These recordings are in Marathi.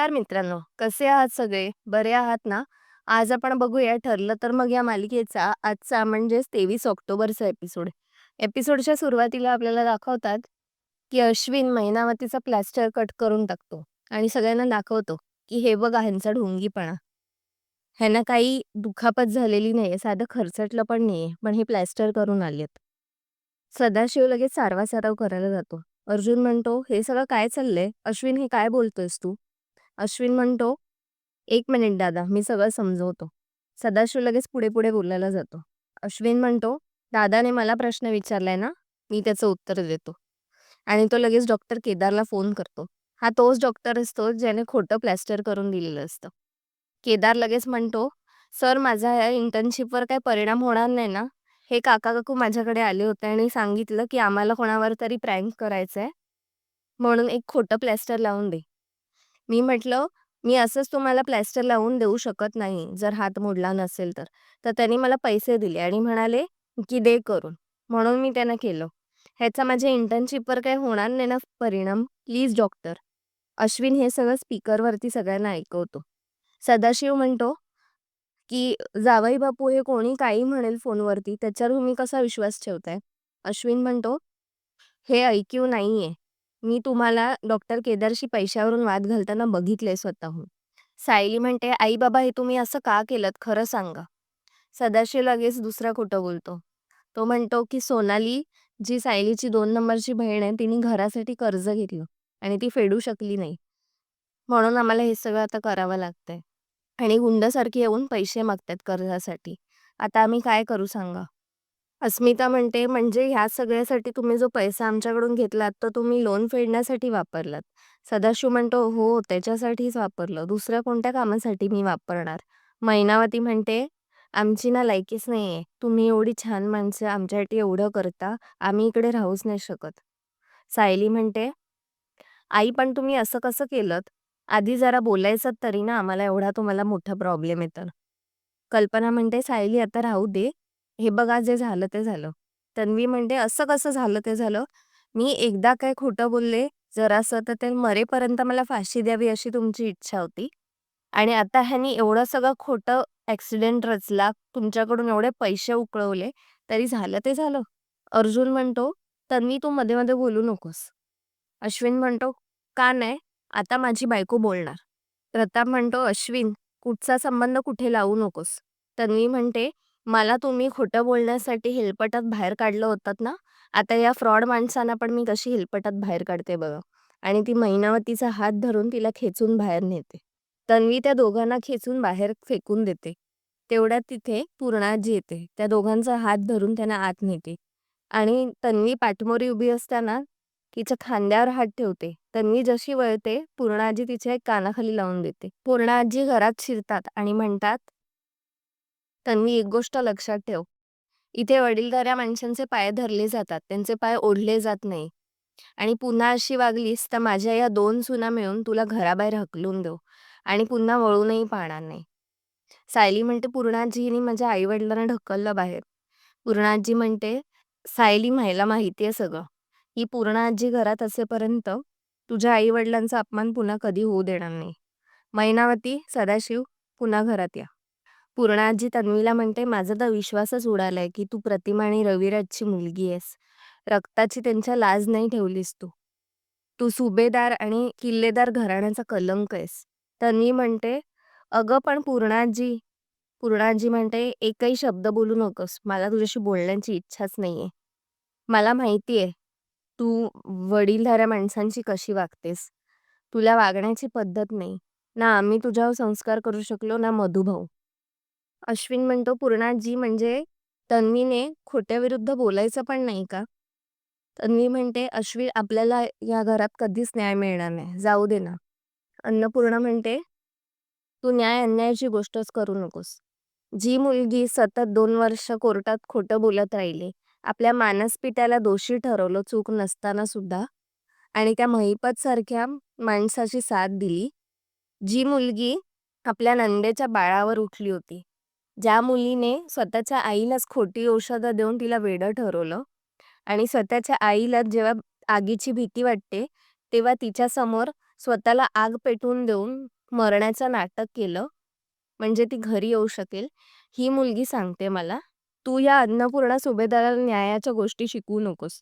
नमस्कार मित्रांनो कसे आहात सगळे? बरे आहात ना? आज आपण बघूया ठरलं तर मग या मालिकेचा आजचा म्हणजेच तेवीस ऑक्टोबरचा एपिसोड. एपिसोडच्या सुरुवातीला आपल्याला दाखवतात की अश्विन महिनावतीचा प्लॅस्टर कट करून टाकतो आणि सगळ्यांना दाखवतो की हे बघा ह्यांचा ढोंगीपणा. ह्यांना काही दुखापत झालेली नाहीये साधं खरचटलं पण नाहीये पण हे प्लॅस्टर करून आलेत. सदाशिव लगेच सारवा सारव करायला जातो. अर्जुन म्हणतो हे सगळं काय चाललंय? अश्विन हे काय बोलतोयस तू? अश्विन म्हणतो एक मिनिट दादा मी सगळं समजवतो. सदाशिव लगेच पुढे पुढे बोलायला जातो. अश्विन म्हणतो दादाने मला प्रश्न विचारलाय ना मी त्याचं उत्तर देतो. आणि तो लगेच डॉक्टर केदारला फोन करतो. हा तोच डॉक्टर असतो ज्याने खोटं प्लॅस्टर करून दिलेलं असतं. केदार लगेच म्हणतो सर माझा या इंटर्नशिपवर काही परिणाम होणार नाही ना? हे काका काकू माझ्याकडे आले होते आणि सांगितलं की आम्हाला कोणावर तरी प्रँक आहे म्हणून एक खोटं प्लॅस्टर लावून दे. मी म्हटलं मी असंच तुम्हाला प्लॅस्टर लावून देऊ शकत नाही जर हात मोडला नसेल तर. तर त्यांनी मला पैसे दिले आणि म्हणाले की दे करून. म्हणून मी त्यानं केलं. ह्याचा माझ्या इंटर्नशिपवर काही होणार नाही ना परिणाम प्लीज डॉक्टर अश्विन हे सगळं स्पीकरवरती सगळ्यांना ऐकवतो. सदाशिव म्हणतो की जावई बापू हे कोणी काही म्हणेल फोनवरती त्याच्यावर तुम्ही कसा विश्वास ठेवताय? अश्विन म्हणतो हे ऐकीव नाहीये. मी तुम्हाला डॉक्टर केदारशी पैशावरून वाद घालताना बघितले स्वतःहून. सायली म्हणते आई बाबा हे तुम्ही असं का केलं खरं सांगा. सदाशिव लगेच दुसरा खोटं बोलतो? तो म्हणतो की सोनाली जी सायलीची दोन नंबरची बहीण आहे तिने घरासाठी कर्ज घेतलं आणि ती फेडू शकली नाही. म्हणून आम्हाला हे सगळं आता करावं लागतंय. आणि गुंडासारखी येऊन पैसे मागतात कर्जासाठी. आता आम्ही काय करू सांगा? अस्मिता म्हणते म्हणजे ह्या सगळ्यासाठी तुम्ही जो पैसा आमच्याकडून घेतलात तो तुम्ही लोन फेडण्यासाठी वापरलात. सदाशिव म्हणतो हो त्याच्यासाठीच वापरलं. दुसऱ्या कोणत्या कामासाठी मी वापरणार? मैनावती म्हणते आमची ना लायकीच नाहीये. तुम्ही एवढी छान माणसं आमच्यासाठी एवढं करता आम्ही इकडे राहूच नाही शकत. सायली म्हणते आई पण तुम्ही असं कसं केलं आधी जरा बोलायचं तरी ना आम्हाला एवढा तुम्हाला मोठा प्रॉब्लेम येतं कल्पना म्हणते सायली आता राहू दे. हे बघा जे झालं ते झालं. तन्वी म्हणते असं कसं झालं ते झालं. मी एकदा काय खोटं बोलले जरासं तर ते मरेपर्यंत मला फाशी द्यावी अशी तुमची इच्छा होती. आणि आता ह्यानी एवढं सगळं खोटं ऍक्सिडेंट रचला तुमच्याकडून एवढे पैसे उकळवले तरी झालं ते झालं. अर्जुन म्हणतो तन्वी तू मध्ये मध्ये बोलू नकोस. अश्विन म्हणतो का नाही आता माझी बायको बोलणार. प्रताप म्हणतो अश्विन कुठचा संबंध कुठे लावू नकोस? तन्वी म्हणते मला तुम्ही खोटं बोलण्यासाठी हेलपटात बाहेर काढलं होतात ना आता या फ्रॉड माणसांना पण मी कशी हेलपटात बाहेर काढते बघा. आणि ती मैनावतीचा हात धरून तिला खेचून बाहेर नेते. तन्वी त्या दोघांना खेचून बाहेर फेकून देते. तेवढ्यात तिथे पूर्णाजी येते त्या दोघांचा हात धरून त्यांना आत नेते. आणि तन्वी पाठमोरी उभी असताना तिच्या खांद्यावर हात ठेवते. तन्वी जशी वळते पूर्णाजी तिच्या एक कानाखाली लावून देते. पूर्णाजी घरात शिरतात आणि म्हणतात तन्वी एक गोष्ट लक्षात ठेव. इथे वडीलधाऱ्या माणसांचे पाय धरले जातात त्यांचे पाय ओढले जात नाही. आणि पुन्हा अशी वागलीस तर माझ्या या दोन सुना मिळून तुला घराबाहेर हकलून देऊ आणि पुन्हा वळूनही पाहणार नाही. सायली म्हणते पूर्णाजीनी माझ्या आई वडिलांना ढकललं बाहेर. पूर्णाजी म्हणते सायली माहिला माहिती आहे सगळं. ही पूर्णाजी घरात असेपर्यंत तुझ्या आई वडिलांचा अपमान पुन्हा कधी होऊ देणार नाही. मैनावती सदाशिव पुन्हा घरात या. पूर्णाजी तन्वीला म्हणते माझा तर विश्वासच उडालाय की तू प्रतिमा आणि रविराजची मुलगी आहेस. रक्ताची त्यांच्या लाज नाही ठेवलीस तू. तू सुभेदार आणि किल्लेदार घराण्याचा कलंक आहेस. तन्वी म्हणते अगं पण पूर्णाजी पूर्णाजी म्हणते एकही शब्द बोलू नकोस. मला तुझ्याशी बोलण्याची इच्छाच नाहीये. मला माहितीये तू वडीलधाऱ्या माणसांची कशी वागतेस. तुला वागण्याची पद्धत नाही. ना आम्ही तुझ्यावर संस्कार करू शकलो ना मधुभाऊ. अश्विन म्हणतो पूर्णाजी म्हणजे तन्वीने खोट्याविरुद्ध बोलायचं पण नाही का? तन्वी म्हणते अश्विन आपल्याला या घरात कधीच न्याय मिळणार नाही. जाऊ दे ना. अन्नपूर्णा म्हणते तू न्याय अन्यायाची गोष्टच करू नकोस. जी मुलगी सतत दोन वर्ष कोर्टात खोटं बोलत राहिली आपल्या मानसपित्याला दोषी ठरवलं चूक नसताना सुद्धा आणि त्या महिपत सारख्या माणसाची साथ दिली जी मुलगी आपल्या नंदेच्या बाळावर उठली होती. ज्या मुलीने स्वतःच्या आईलाच खोटी औषधं देऊन तिला वेडं ठरवलं आणि स्वतःच्या आईला जेव्हा आगीची भीती वाटते तेव्हा तिच्यासमोर स्वतःला आग पेटवून देऊन मरण्याचं नाटक केलं. म्हणजे ती घरी येऊ शकेल ही मुलगी सांगते मला. तू या अन्नपूर्णा सुभेदाराला न्यायाच्या गोष्टी शिकवू नकोस.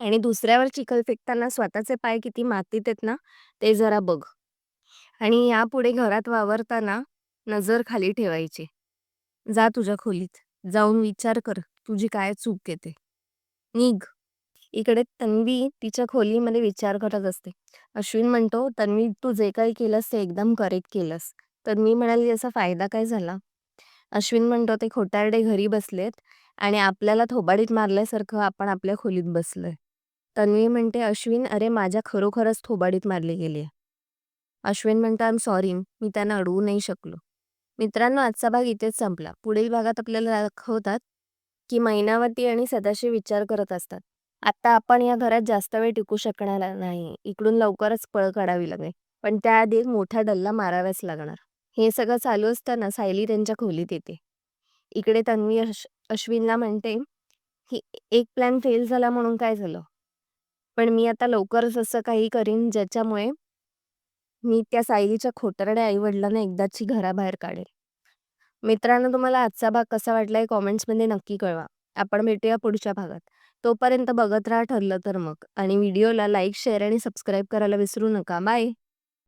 आणि दुसऱ्यावर चिखल फेकताना स्वतःचे पाय किती मातीत आहेत ना ते जरा बघ. आणि यापुढे घरात वावरताना नजर खाली ठेवायची. जा तुझ्या खोलीत. जाऊन विचार कर तुझी काय चूक येते निघ. इकडे तन्वी तिच्या खोलीमध्ये विचार करत असते. अश्विन म्हणतो तन्वी तू जे काही केलंस ते एकदम करेक्ट केलंस. तन्वी म्हणाली याचा फायदा काय झाला? अश्विन म्हणतो ते खोटारडे घरी बसलेत आणि आपल्याला थोबाडीत मारल्यासारखं आपण आपल्या खोलीत बसलोय. तन्वी म्हणते अश्विन अरे माझ्या खरोखरच थोबाडीत मारली गेली अश्विन म्हणतो आय एम सॉरी मी त्यांना अडवू नाही शकलो. मित्रांनो आजचा भाग इथेच संपला. पुढील भागात आपल्याला दाखवतात की मैनावती आणि सदाशिव विचार करत असतात. आता आपण या घरात जास्त वेळ टिकू शकणार नाही. इकडून लवकरच पळ काढावी लागेल. पण त्याआधी एक मोठा डल्ला मारावाच लागणार. हे सगळं चालू असताना सायली त्यांच्या खोलीत येते. इकडे तन्वी अश अश्विनला म्हणते की एक प्लॅन फेल झाला म्हणून काय झालं? पण मी आता लवकरच असं काही करीन ज्याच्यामुळे मी त्या सायलीच्या खोटरड्या आई वडिलांना एकदाची घराबाहेर काढेल. मित्रांनो तुम्हाला आजचा भाग कसा वाटलाय कॉमेंट्समध्ये नक्की कळवा. आपण भेटूया पुढच्या भागात. तोपर्यंत बघत राहा ठरलं तर मग. आणि व्हिडिओला लाईक शेअर आणि सबस्क्राईब करायला विसरू नका. बाय!